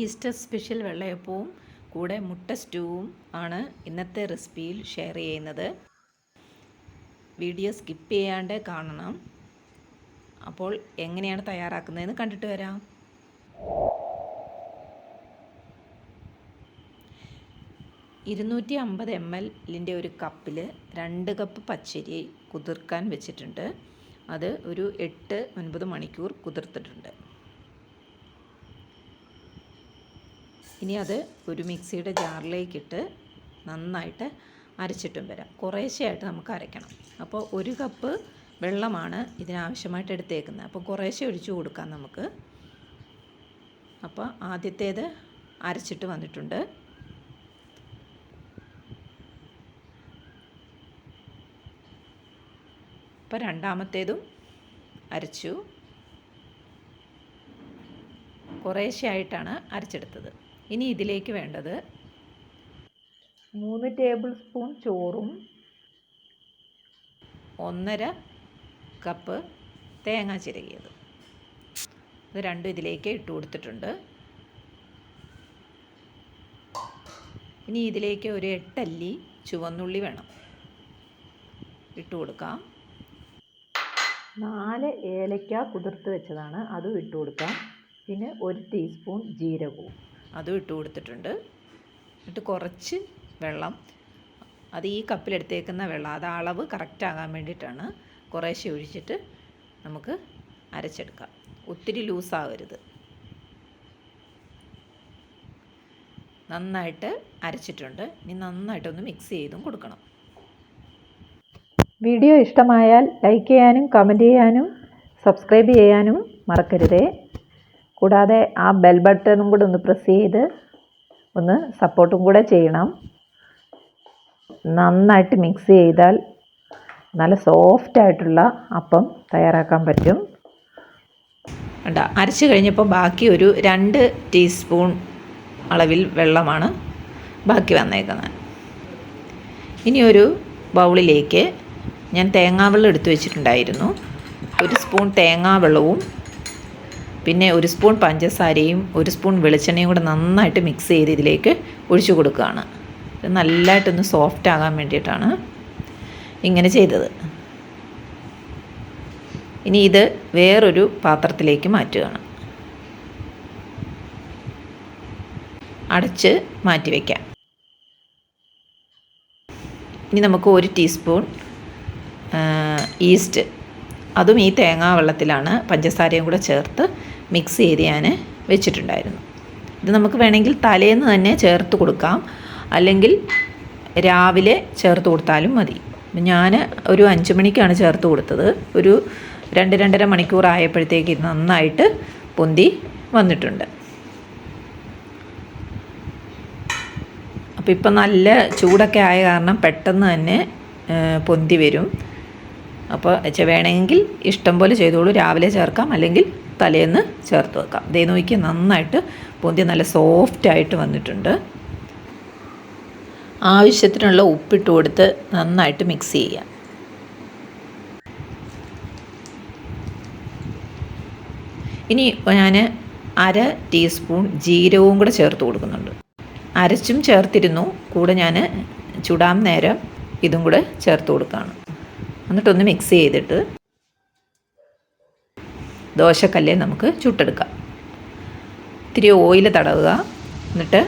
Easter special വെള്ളയപ്പവും കൂടെ മുട്ട സ്റ്റൂവും ആണ് ഇന്നത്തെ റെസിപ്പിയിൽ ഷെയർ ചെയ്യുന്നത്. വീഡിയോ സ്കിപ്പ് ചെയ്യാണ്ട് കാണണം. അപ്പോൾ എങ്ങനെയാണ് തയ്യാറാക്കുന്നതെന്ന് കണ്ടിട്ട് വരാം. ഇരുന്നൂറ്റി അമ്പത് എം എല്ലിന്റെ ഒരു കപ്പിൽ രണ്ട് കപ്പ് പച്ചരി കുതിർക്കാൻ വെച്ചിട്ടുണ്ട്. അത് ഒരു എട്ട് ഒൻപത് മണിക്കൂർ കുതിർത്തിട്ടുണ്ട്. ഇനി അത് ഒരു മിക്സിയുടെ ജാറിലേക്കിട്ട് നന്നായിട്ട് അരച്ചിട്ടും വരാം. കുറേശ്ശെയായിട്ട് നമുക്ക് അരയ്ക്കണം. അപ്പോൾ ഒരു കപ്പ് വെള്ളമാണ് ഇതിനാവശ്യമായിട്ട് എടുത്തേക്കുന്നത്. അപ്പോൾ കുറേശ്ശെ ഒഴിച്ചു കൊടുക്കാം നമുക്ക്. അപ്പോൾ ആദ്യത്തേത് അരച്ചിട്ട് വന്നിട്ടുണ്ട്. അപ്പോൾ രണ്ടാമത്തേതും അരച്ചു. കുറേശ്ശെയായിട്ടാണ് അരച്ചെടുത്തത്. ഇനി ഇതിലേക്ക് വേണ്ടത് മൂന്ന് ടേബിൾ സ്പൂൺ ചോറും ഒന്നര കപ്പ് തേങ്ങ ചിരകിയത്. ഇത് രണ്ടും ഇതിലേക്ക് ഇട്ട് കൊടുത്തിട്ടുണ്ട്. ഇനി ഇതിലേക്ക് ഒരു എട്ടല്ലി ചുവന്നുള്ളി വേണം. ഇട്ട് കൊടുക്കാം. നാല് ഏലക്ക കുതിർത്ത് വെച്ചതാണ്. അതും ഇട്ട് കൊടുക്കാം. പിന്നെ ഒരു ടീസ്പൂൺ ജീരകവും. അതും ഇട്ട് കൊടുത്തിട്ടുണ്ട്. എന്നിട്ട് കുറച്ച് വെള്ളം അത് ഈ കപ്പിലെടുത്തേക്കുന്ന വെള്ളം അത് അളവ് കറക്റ്റ് ആകാൻ വേണ്ടിയിട്ടാണ് കുറേശ്ശെ ഒഴിച്ചിട്ട് നമുക്ക് അരച്ചെടുക്കാം. ഒത്തിരി ലൂസാകരുത് നന്നായിട്ട് അരച്ചിട്ടുണ്ട്. ഇനി നന്നായിട്ടൊന്ന് മിക്സ് ചെയ്തും കൊടുക്കണം. വീഡിയോ ഇഷ്ടമായാൽ ലൈക്ക് ചെയ്യാനും കമന്റ് ചെയ്യാനും സബ്സ്ക്രൈബ് ചെയ്യാനും മറക്കരുതേ. കൂടാതെ ആ ബെൽ ബട്ടണും കൂടെ ഒന്ന് പ്രസ് ചെയ്ത് ഒന്ന് സപ്പോർട്ടും കൂടെ ചെയ്യണം. നന്നായിട്ട് മിക്സ് ചെയ്താൽ നല്ല സോഫ്റ്റ് ആയിട്ടുള്ള അപ്പം തയ്യാറാക്കാൻ പറ്റും. വേണ്ട അരച്ച് കഴിഞ്ഞപ്പോൾ ബാക്കി ഒരു രണ്ട് ടീസ്പൂൺ അളവിൽ വെള്ളമാണ് ബാക്കി വന്നേക്കുന്നത്. ഇനി ഒരു ബൗളിലേക്ക് ഞാൻ തേങ്ങാവെള്ളം എടുത്തു വെച്ചിട്ടുണ്ടായിരുന്നു. ഒരു സ്പൂൺ തേങ്ങാവെള്ളവും പിന്നെ ഒരു സ്പൂൺ പഞ്ചസാരയും ഒരു സ്പൂൺ വെളിച്ചെണ്ണയും കൂടെ നന്നായിട്ട് മിക്സ് ചെയ്ത് ഇതിലേക്ക് ഒഴിച്ചു കൊടുക്കുകയാണ്. ഇത് നല്ലതായിട്ടൊന്ന് സോഫ്റ്റ് ആകാൻ വേണ്ടിയിട്ടാണ് ഇങ്ങനെ ചെയ്തത്. ഇനി ഇത് വേറൊരു പാത്രത്തിലേക്ക് മാറ്റുകയാണ്. അടച്ച് മാറ്റി വയ്ക്കാം ഇനി നമുക്ക് ഒരു ടീസ്പൂൺ ഈസ്റ്റ് അതും ഈ തേങ്ങാ വെള്ളത്തിലാണ് പഞ്ചസാരയും കൂടെ ചേർത്ത് മിക്സ് ചെയ്ത് ഞാൻ വെച്ചിട്ടുണ്ടായിരുന്നു. ഇത് നമുക്ക് വേണമെങ്കിൽ തലേന്ന് തന്നെ ചേർത്ത് കൊടുക്കാം. അല്ലെങ്കിൽ രാവിലെ ചേർത്ത് കൊടുത്താലും മതി. ഞാൻ ഒരു അഞ്ച് മണിക്കാണ് ചേർത്ത് കൊടുത്തത്. ഒരു രണ്ട് രണ്ടര മണിക്കൂർ ആയപ്പോഴത്തേക്ക് നന്നായിട്ട് പൊന്തി വന്നിട്ടുണ്ട്. അപ്പോൾ ഇപ്പം നല്ല ചൂടൊക്കെ ആയ കാരണം പെട്ടെന്ന് തന്നെ പൊന്തി വരും. അപ്പോൾ വേണമെങ്കിൽ ഇഷ്ടം പോലെ ചെയ്തോളൂ. രാവിലെ ചേർക്കാം അല്ലെങ്കിൽ തലേന്ന് ചേർത്ത് വെക്കാം. ദേ നോക്കി നന്നായിട്ട് പൊന്തി നല്ല സോഫ്റ്റായിട്ട് വന്നിട്ടുണ്ട്. ആവശ്യത്തിനുള്ള ഉപ്പിട്ട് കൊടുത്ത് നന്നായിട്ട് മിക്സ് ചെയ്യാം. ഇനി ഞാൻ അര ടീസ്പൂൺ ജീരകവും കൂടെ ചേർത്ത് കൊടുക്കുന്നുണ്ട്. അരച്ചും ചേർത്തിരുന്നു. കൂടെ ഞാൻ ചുടാൻ നേരം ഇതും കൂടെ ചേർത്ത് കൊടുക്കുകയാണ് എന്നിട്ടൊന്ന് മിക്സ് ചെയ്തിട്ട് ദോശക്കല്ലേ നമുക്ക് ചുട്ടെടുക്കാം. ഇത്തിരി ഓയിൽ തടവുക. എന്നിട്ട്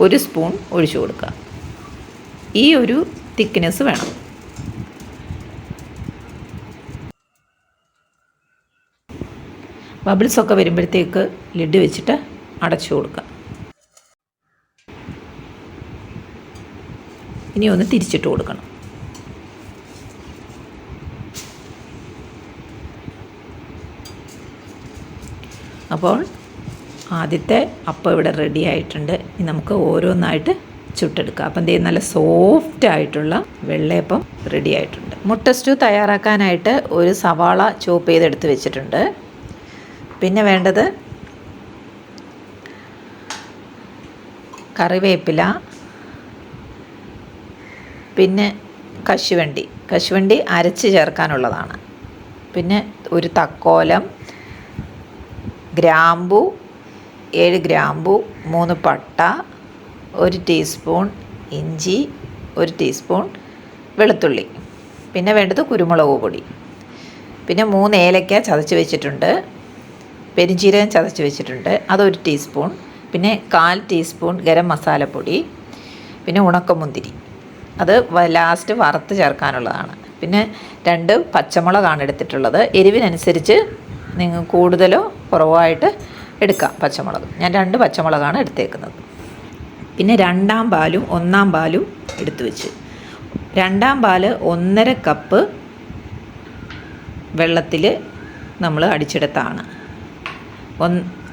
ഒരു സ്പൂൺ ഒഴിച്ചു കൊടുക്കുക. ഈ ഒരു തിക്നെസ് വേണം. ബബിൾസ് ഒക്കെ വരുമ്പോഴത്തേക്ക് ലിഡ് വെച്ചിട്ട് അടച്ചു കൊടുക്കുക. ഇനി ഒന്ന് തിരിച്ചിട്ട് കൊടുക്കണം. അപ്പോൾ ആദ്യത്തെ അപ്പം ഇവിടെ റെഡി ആയിട്ടുണ്ട്. ഇനി നമുക്ക് ഓരോന്നായിട്ട് ചുട്ടെടുക്കാം. അപ്പം എന്തേ നല്ല സോഫ്റ്റ് ആയിട്ടുള്ള വെള്ളയപ്പം റെഡി ആയിട്ടുണ്ട്. മുട്ട സ്റ്റൂ തയ്യാറാക്കാനായിട്ട് ഒരു സവാള ചോപ്പ് ചെയ്തെടുത്ത് വെച്ചിട്ടുണ്ട്. പിന്നെ വേണ്ടത് കറിവേപ്പില പിന്നെ കശുവണ്ടി. കശുവണ്ടി അരച്ച് ചേർക്കാനുള്ളതാണ്. പിന്നെ ഒരു തക്കോലം ഗ്രാമ്പു ഏഴ് ഗ്രാമ്പു മൂന്ന് പട്ട ഒരു ടീസ്പൂൺ ഇഞ്ചി ഒരു ടീസ്പൂൺ വെളുത്തുള്ളി. പിന്നെ വേണ്ടത് കുരുമുളക് പൊടി. പിന്നെ മൂന്ന് ഏലക്ക ചതച്ച് വെച്ചിട്ടുണ്ട്. പെരിഞ്ചീരകം ചതച്ച് വെച്ചിട്ടുണ്ട്. അതൊരു ടീസ്പൂൺ. പിന്നെ കാൽ ടീസ്പൂൺ ഗരം മസാലപ്പൊടി. പിന്നെ ഉണക്കമുന്തിരി. അത് ലാസ്റ്റ് വറുത്ത് ചേർക്കാനുള്ളതാണ്. പിന്നെ രണ്ട് പച്ചമുളകാണ് എടുത്തിട്ടുള്ളത്. എരിവിനനുസരിച്ച് നിങ്ങൾ കൂടുതലോ കുറവായിട്ട് എടുക്കാം പച്ചമുളക്. ഞാൻ രണ്ട് പച്ചമുളകാണ് എടുത്തേക്കുന്നത്. പിന്നെ രണ്ടാം പാലും ഒന്നാം പാലും എടുത്തു വെച്ച്. രണ്ടാം പാൽ ഒന്നര കപ്പ് വെള്ളത്തിൽ നമ്മൾ അടിച്ചെടുത്താണ്.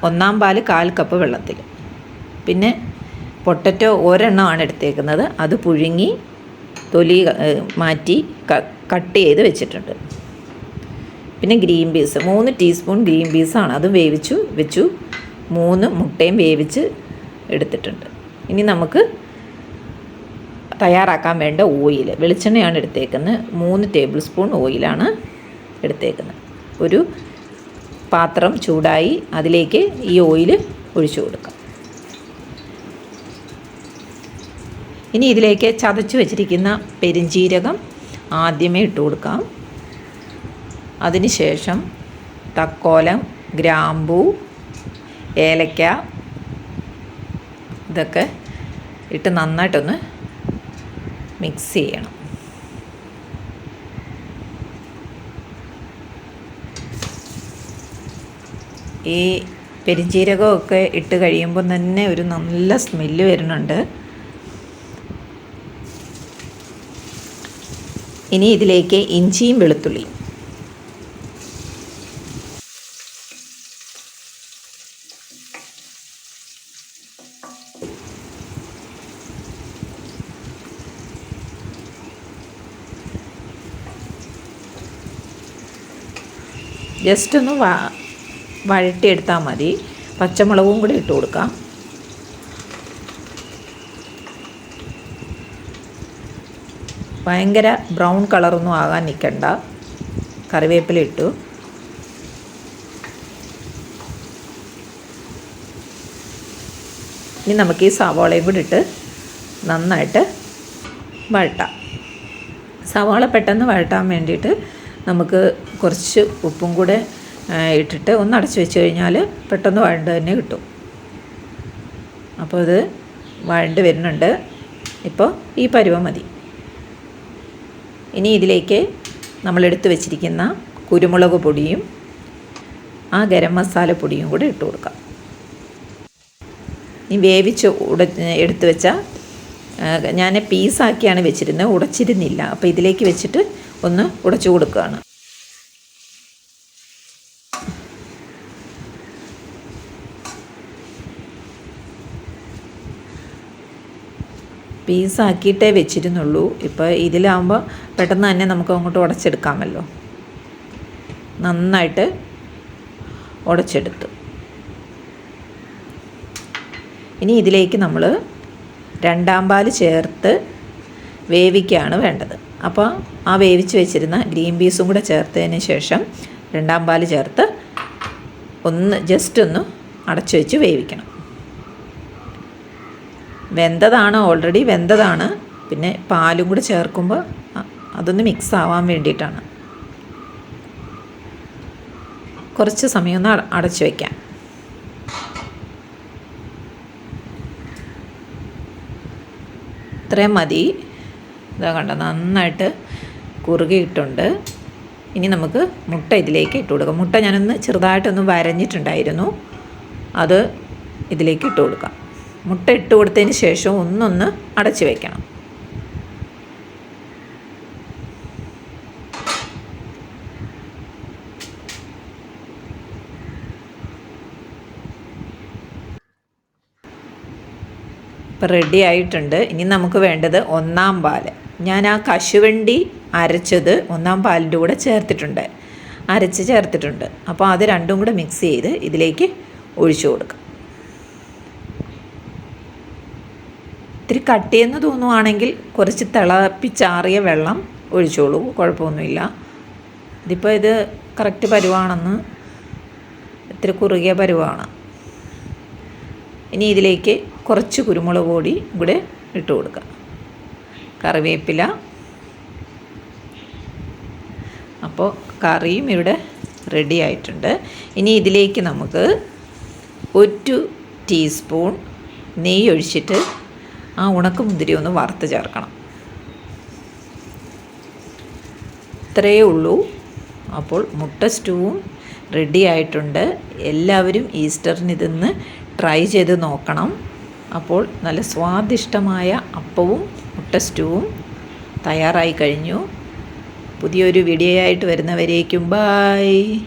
ഒന്നാം പാൽ കാൽ കപ്പ് വെള്ളത്തിൽ പിന്നെ പൊട്ടറ്റോ ഒരെണ്ണമാണ് എടുത്തേക്കുന്നത്. അത് പുഴുങ്ങി തൊലി മാറ്റി കട്ട് ചെയ്ത് വെച്ചിട്ടുണ്ട്. പിന്നെ ഗ്രീൻ പീസ്. മൂന്ന് ടീസ്പൂൺ ഗ്രീൻ പീസാണ്. അത് വേവിച്ചു വെച്ചു. മൂന്ന് മുട്ടയും വേവിച്ച് എടുത്തിട്ടുണ്ട്. ഇനി നമുക്ക് തയ്യാറാക്കാൻ വേണ്ട ഓയിൽ. വെളിച്ചെണ്ണയാണ് എടുത്തേക്കുന്നത്. മൂന്ന് ടേബിൾ സ്പൂൺ ഓയിലാണ് എടുത്തേക്കുന്നത്. ഒരു പാത്രം ചൂടായി അതിലേക്ക് ഈ ഓയിൽ ഒഴിച്ചു കൊടുക്കാം. ഇനി ഇതിലേക്ക് ചതച്ച് വെച്ചിരിക്കുന്ന പെരിഞ്ജീരകം ആദ്യമേ ഇട്ട് കൊടുക്കാം. അതിനുശേഷം തക്കോലം ഗ്രാമ്പൂ ഏലക്ക ഇതൊക്കെ ഇട്ട് നന്നായിട്ടൊന്ന് മിക്സ് ചെയ്യണം. ഈ പെരിഞ്ജീരകമൊക്കെ ഇട്ട് കഴിയുമ്പോൾ തന്നെ ഒരു നല്ല സ്മെല്ല് വരുന്നുണ്ട്. ഇനി ഇതിലേക്ക് ഇഞ്ചിയും വെളുത്തുള്ളിയും. ജസ്റ്റ് ഒന്ന് വ വഴറ്റിയെടുത്താൽ മതി. പച്ചമുളകും കൂടി ഇട്ട് കൊടുക്കാം. ഭയങ്കര ബ്രൗൺ കളറൊന്നും ആകാൻ നിൽക്കണ്ട കറിവേപ്പില ഇട്ടു. ഇനി നമുക്ക് ഈ സവാളയും കൂടി ഇട്ട് നന്നായിട്ട് വഴട്ടാം. സവാള പെട്ടെന്ന് വഴട്ടാൻ വേണ്ടിയിട്ട് നമുക്ക് കുറച്ച് ഉപ്പും കൂടെ ഇട്ടിട്ട് ഒന്ന് അടച്ചു വെച്ച് കഴിഞ്ഞാൽ പെട്ടെന്ന് വഴണ്ട് തന്നെ കിട്ടും. അപ്പോൾ അത് വഴണ്ട് വരുന്നുണ്ട്. ഇപ്പോൾ ഈ പരുവം മതി. ഇനി ഇതിലേക്ക് നമ്മൾ എടുത്തു വെച്ചിരിക്കുന്ന കുരുമുളക് പൊടിയും ആ ഗരം മസാല പൊടിയും കൂടെ ഇട്ട് കൊടുക്കാം. ഇനി വേവിച്ച് ഉട എടുത്തു വെച്ച ഞാൻ പീസാക്കിയാണ് വെച്ചിരുന്നത് ഉടച്ചിരുന്നില്ല. അപ്പോൾ ഇതിലേക്ക് വെച്ചിട്ട് ഒന്ന് ഉടച്ചു കൊടുക്കുകയാണ്. പീസാക്കിയിട്ടേ വെച്ചിരുന്നുള്ളൂ. ഇപ്പോൾ ഇതിലാകുമ്പോൾ പെട്ടെന്ന് തന്നെ നമുക്ക് അങ്ങോട്ട് ഉടച്ചെടുക്കാമല്ലോ. നന്നായിട്ട് ഉടച്ചെടുത്തു. ഇനി ഇതിലേക്ക് നമ്മൾ രണ്ടാം പാൽ ചേർത്ത് വേവിക്കുകയാണ് വേണ്ടത്. അപ്പോൾ ആ വേവിച്ച് വെച്ചിരുന്ന ഗ്രീൻ പീസും കൂടെ ചേർത്തതിന് ശേഷം രണ്ടാം പാൽ ചേർത്ത് ഒന്ന് ജസ്റ്റ് ഒന്ന് അടച്ചു വെച്ച് വേവിക്കണം. വെന്തതാണ് ഓൾറെഡി വെന്തതാണ്. പിന്നെ പാലും കൂടെ ചേർക്കുമ്പോൾ അതൊന്ന് മിക്സ് ആവാൻ വേണ്ടിയിട്ടാണ്. കുറച്ച് സമയം ഒന്ന് അട- അടച്ചു വയ്ക്കാം ഇത്രയും മതി. ഇതാ കണ്ട നന്നായിട്ട് കുറുകിയിട്ടുണ്ട്. ഇനി നമുക്ക് മുട്ട ഇതിലേക്ക് ഇട്ട് കൊടുക്കാം. മുട്ട ഞാനൊന്ന് ചെറുതായിട്ടൊന്ന് വരഞ്ഞിട്ടുണ്ടായിരുന്നു. അത് ഇതിലേക്ക് ഇട്ട് കൊടുക്കാം. മുട്ട ഇട്ട് കൊടുത്തതിന് ശേഷം ഒന്നൊന്ന് അടച്ച് വയ്ക്കണം റെഡി ആയിട്ടുണ്ട്. ഇനി നമുക്ക് വേണ്ടത് ഒന്നാം പാൽ ഞാൻ ആ കശുവണ്ടി അരച്ചത് ഒന്നാം പാലിന്റെ കൂടെ ചേർത്തിട്ടുണ്ട്. അരച്ച് ചേർത്തിട്ടുണ്ട്. അപ്പോൾ അത് രണ്ടും കൂടെ മിക്സ് ചെയ്ത് ഇതിലേക്ക് ഒഴിച്ചു കൊടുക്കാം. ഇത്തിരി കട്ടിയെന്ന് തോന്നുവാണെങ്കിൽ കുറച്ച് തിളപ്പിച്ചാറിയ വെള്ളം ഒഴിച്ചോളൂ കുഴപ്പമൊന്നുമില്ല. ഇതിപ്പോൾ ഇത് കറക്റ്റ് പരുവാണെന്ന് ഇത്തിരി കുറുകിയ പരുവാണ്. ഇനി ഇതിലേക്ക് കുറച്ച് കുരുമുളക് പൊടി കൂടെ ഇട്ട് കൊടുക്കാം. കറിവേപ്പില. അപ്പോൾ കറിയും ഇവിടെ റെഡി ആയിട്ടുണ്ട്. ഇനി ഇതിലേക്ക് നമുക്ക് ഒരു ടീസ്പൂൺ നെയ്യ് ഒഴിച്ചിട്ട് ആ ഉണക്കമുന്തിരി ഒന്ന് വറുത്ത് ചേർക്കണം. ഇത്രയേ ഉള്ളൂ. അപ്പോൾ മുട്ട സ്റ്റൂവും റെഡി ആയിട്ടുണ്ട്. എല്ലാവരും ഈസ്റ്ററിന് ഇതൊന്ന് ട്രൈ ചെയ്ത് നോക്കണം. അപ്പോൾ നല്ല സ്വാദിഷ്ടമായ അപ്പവും മുട്ട സ്റ്റൂവും തയ്യാറായി കഴിഞ്ഞു. പുതിയൊരു വീഡിയോ ആയിട്ട് വരുന്നവരേക്കും ബായ്